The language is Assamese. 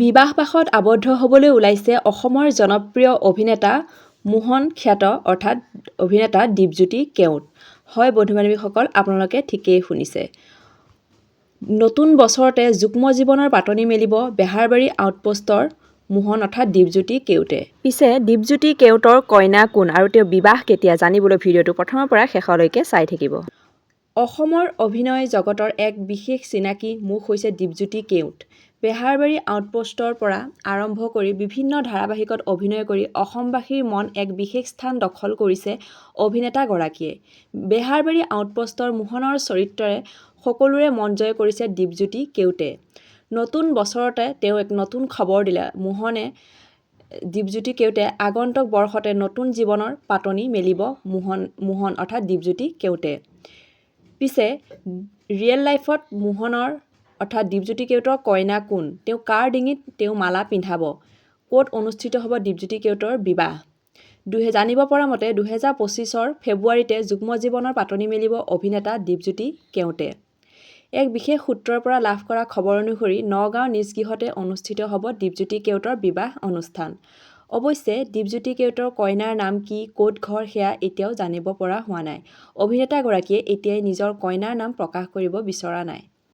বিবাহপাশত আবদ্ধ হ'বলৈ ওলাইছে অসমৰ জনপ্ৰিয় অভিনেতা মোহন খ্যাত অৰ্থাৎ অভিনেতা দীপজ্যোতি কেওট। হয় বন্ধু বান্ধৱীসকল আপোনালোকে ঠিকেই শুনিছে। নতুন বছৰতে যুগ্ম জীৱনৰ পাতনি মেলিব বেহাৰবাৰী আউটপোষ্টৰ মোহন অৰ্থাৎ দীপজ্যোতি কেওটে। পিছে দীপজ্যোতি কেওটৰ কইনা কোন আৰু তেওঁৰ বিবাহ কেতিয়া জানিবলৈ ভিডিঅ'টো প্ৰথমৰ পৰা শেষলৈকে চাই থাকিব। অসমৰ অভিনয় জগতৰ এক বিশেষ চিনাকী মুখ হৈছে দীপজ্যোতি কেওট। বেহাৰবাৰী আউটপোষ্টৰ পৰা আৰম্ভ কৰি বিভিন্ন ধাৰাবাহিকত অভিনয় কৰি অসমবাসীৰ মন এক বিশেষ স্থান দখল কৰিছে অভিনেতাগৰাকীয়ে। বেহাৰবাৰী আউটপোষ্টৰ মোহনৰ চৰিত্ৰৰে সকলোৰে মন জয় কৰিছে দীপজ্যোতি কেওটে নতুন বছৰতে তেওঁ এক নতুন খবৰ দিলে। মোহনে দীপজ্যোতি কেওটে আগন্তুক বৰ্ষতে নতুন জীৱনৰ পাতনি মেলিব মোহন মোহন অৰ্থাৎ দীপজ্যোতি কেওটে পিছে ৰিয়েল লাইফত মোহনৰ অৰ্থাৎ দীপজ্যোতি কেওটৰ কইনা কোন? তেওঁ কাৰ ডিঙিত তেওঁ মালা পিন্ধাব? ক'ত অনুষ্ঠিত হ'ব দীপজ্যোতি কেওটৰ বিবাহ? দুহে জানিব পৰা মতে দুহেজাৰ পঁচিছৰ ফেব্ৰুৱাৰীতে যুগ্ম জীৱনৰ পাতনি মেলিব অভিনেতা দীপজ্যোতি কেওটে। এক বিশেষ সূত্ৰৰ পৰা লাভ কৰা খবৰ অনুসৰি নগাঁৱৰ নিজ গৃহতে অনুষ্ঠিত হ'ব দীপজ্যোতি কেওটৰ বিবাহ অনুষ্ঠান। অৱশ্যে দীপজ্যোতি কেওটৰ কইনাৰ নাম কি ক'ত ঘৰ সেয়া এতিয়াও জানিব পৰা হোৱা নাই। অভিনেতাগৰাকীয়ে এতিয়াই নিজৰ কইনাৰ নাম প্ৰকাশ কৰিব বিচৰা নাই।